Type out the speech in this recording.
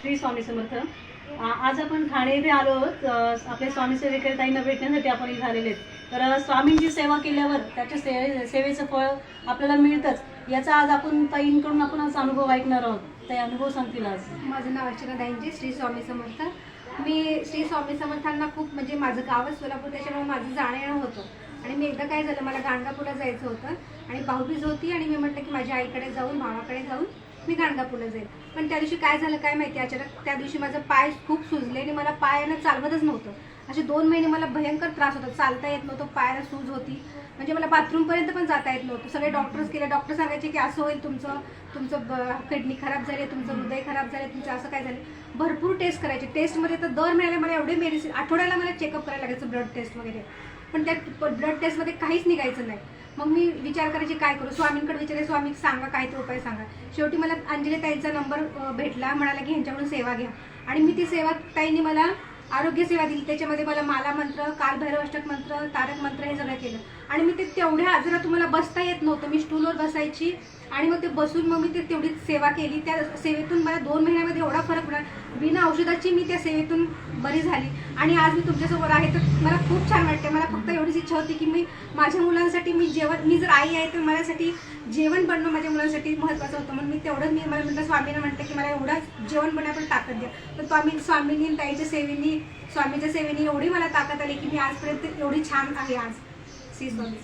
श्री स्वामी समर्थ. आज आपण ठाणे येथे आलो आहोत. आपल्या स्वामी सेवेकरताईंना भेटण्यासाठी आपण इथे आलेले आहेत. तर स्वामींची सेवा केल्यावर त्याच्या सेवे सेवेचं फळ आपल्याला मिळतंच. याचा आज आपण ताईंकडून आपण आज अनुभव ऐकणार आहोत. ते अनुभव सांगतील आज. माझं नाव अर्चना दाईंचे श्री स्वामी समर्थ. मी श्री स्वामी समर्थांना खूप म्हणजे माझं गावच सोलापूर त्याच्यामुळे माझं जाणं येणं होतं. आणि मी एकदा काय झालं मला गाणगापूरला जायचं होतं. आणि भाऊबीज होती आणि मी म्हटलं की माझ्या आईकडे जाऊन भावाकडे जाऊन मी गाणगापूरला जाईल पण त्या दिवशी काय झालं काय माहिती? अचानक त्या दिवशी माझं पाय खूप सुजले आणि मला पायानं चालवतच नव्हतं. असे दोन महिने मला भयंकर त्रास होता. चालता येत नव्हतं पायाला सूज होती. म्हणजे मला बाथरूमपर्यंत पण जाता येत नव्हतं. सगळे डॉक्टर्स केले डॉक्टर सांगायचे की असं होईल तुमचं तुमचं ब किडनी खराब झाली तुमचं हृदय खराब झाले तुमचं असं काय झालं? भरपूर टेस्ट करायचे. टेस्टमध्ये तर दर महिन्याला मला एवढे मेडिसिन आठवड्याला मला चेकअप करायला लागायचं ब्लड टेस्ट वगैरे. पण त्या ब्लड टेस्टमध्ये काहीच निघायचं नाही. मग मी विचार करायचे काय करू? स्वामींकडे विचारले स्वामी सांगा काय तो उपाय सांगा. शेवटी मला अंजली ताईचा नंबर भेटला म्हणाला की ह्यांच्याकडून सेवा घ्या. आणि मी ती सेवा ताईंनी मला आरोग्य सेवा दिली. त्याच्यामध्ये मला माला मंत्र कालभैरव अष्टक मंत्र तारक मंत्र हे सगळं केलं. आणि मी ते तेवढ्या आजारात तुम्हाला बसता येत नव्हतं. मी स्टूलवर बसायची आणि मग ते बसून मग मी ते तेवढी सेवा केली. त्या सेवेतून मला दोन महिन्यामध्ये एवढा बिना औषधाची मी त्या सेवेतून बरी झाली. आणि आज मी तुमच्यासोबत आहे तर मला खूप छान वाटते मला फक्त एवढीच इच्छा होती की मी माझ्या मुलांसाठी मी जेवण मी जर आई आहे तर माझ्यासाठी जेवण बनणं माझ्या मुलांसाठी महत्त्वाचं होतं. म्हणून मी तेवढं मी मला म्हटलं स्वामींना म्हटलं की मला एवढं जेवण बनवायला पण ताकद द्या. तर स्वामी स्वामींनी ताईच्या सेवेनी स्वामीच्या सेवेनी एवढी मला ताकद आली की मी आजपर्यंत एवढी छान आहे आज. श्री स्वामी